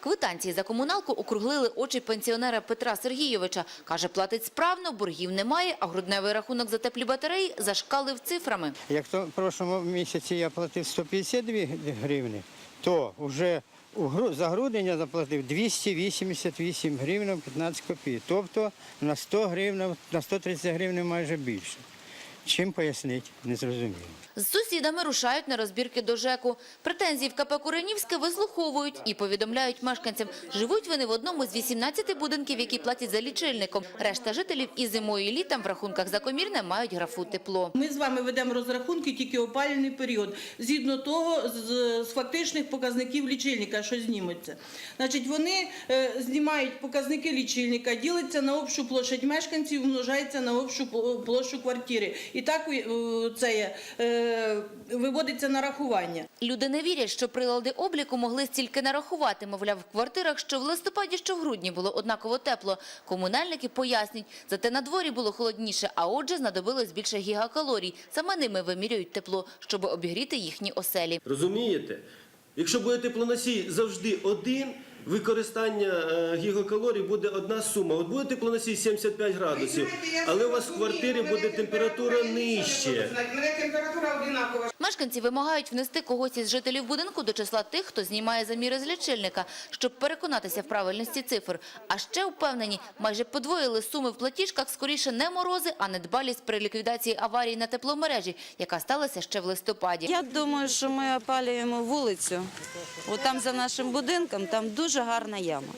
Квитанції за комуналку округлили очі пенсіонера Петра Сергійовича. Каже, платить справно, боргів немає, а грудневий рахунок за теплі батареї зашкалив цифрами. Як в прошлому місяці я платив 152 гривні, то вже за грудень я заплатив 288 гривень 15 копійок. Тобто на 100 гривень, на 130 гривень майже більше. Чим пояснити, не зрозуміло. З сусідами рушають на розбірки до ЖЕКу. Претензії в КП Куренівське вислуховують і повідомляють мешканцям. Живуть вони в одному з 18 будинків, які платять за лічильником. Решта жителів і зимою, і літом в рахунках за комірне мають графу тепло. Ми з вами ведемо розрахунки тільки опалювальний період, згідно того, з, з фактичних показників лічильника, що знімуться. Значить, вони е, знімають показники лічильника, діляться на общу площадь мешканців, множається на общу пл- площу квартири. І так е, це є, е, виводиться на рахування. Люди не вірять, що прилади обліку могли стільки нарахувати. Мовляв, в квартирах, що в листопаді, що в грудні було однаково тепло. Комунальники пояснюють, зате на дворі було холодніше, а отже знадобилось більше гігакалорій. Саме ними вимірюють тепло, щоб обігріти їхні оселі. Розумієте? Якщо буде теплоносій завжди один, використання е, гігакалорій буде одна сума. От буде теплоносій 75 градусів, але у вас в квартирі буде температура нижче. Мене температура одинакова. Мешканці вимагають внести когось із жителів будинку до числа тих, хто знімає заміри з лічильника, щоб переконатися в правильності цифр. А ще впевнені, майже подвоїли суми в платіжках скоріше не морози, а недбалість при ліквідації аварії на тепломережі, яка сталася ще в листопаді. Я думаю, що ми опалюємо вулицю. От там за нашим будинком там дуже гарна яма.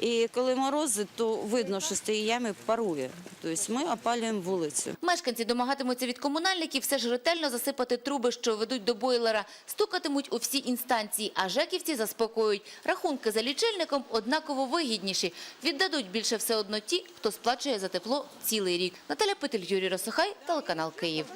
І коли морози, то видно, що з тієї ями парує. Тобто ми опалюємо вулицю. Мешканці домагатимуться від комунальників все ж ретельно засипати труби, що ведуть до бойлера, стукатимуть у всі інстанції, а жеківці заспокоюють. Рахунки за лічильником однаково вигідніші. Віддадуть більше все одно ті, хто сплачує за тепло цілий рік. Наталя Петель, Юрій Росохай, телеканал Київ.